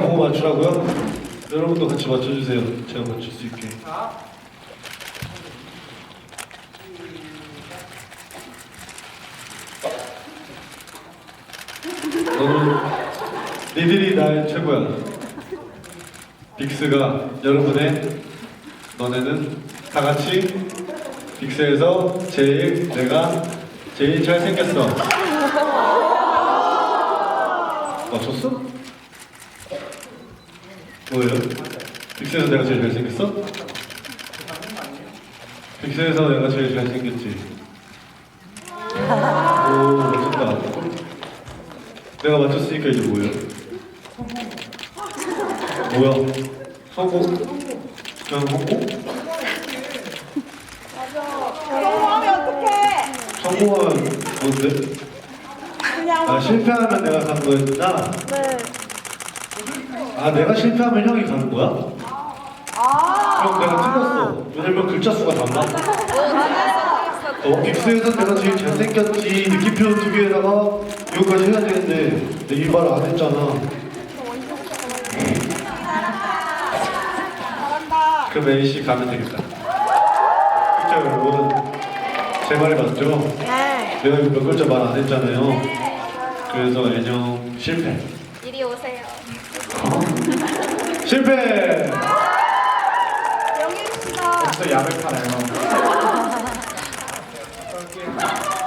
보고 맞추라고요? 여러분도 같이 맞춰주세요. 제가 맞출 수 있게. 너는 니들이 나의 최고야. 빅스가 여러분의 너네는 다 같이 빅스에서 제일 내가 제일 잘생겼어. 맞췄어? 뭐예요? 빅스에서 내가 제일 잘생겼어? 빅스에서 내가 제일 잘생겼지. 오 멋진다. 내가 맞췄으니까 이제 뭐예요? 뭐야? 성공? 그냥 성공? 성공하면 어떡해? 성공은 뭔데? 그냥 아 실패하면 내가 가는 거였구나. 네. 아 내가 실패하면 형이 가는 거야? 아. 그럼 내가 틀렸어. 왜냐면 글자 수가 달라. 어, 빅스에서 내가 제일 잘생겼지 느낌표 두 개에다가 이거까지 해야 되는데 내가 이말 안 했잖아. 그럼 A씨 가면 되겠다. 그죠 여러분? 제 말이 맞죠? 네. 내가 몇 글자 말 안 했잖아요. 그래서 애정 실패. 이리 오세요. 실패! 영일 씨가 진짜 야백하네요.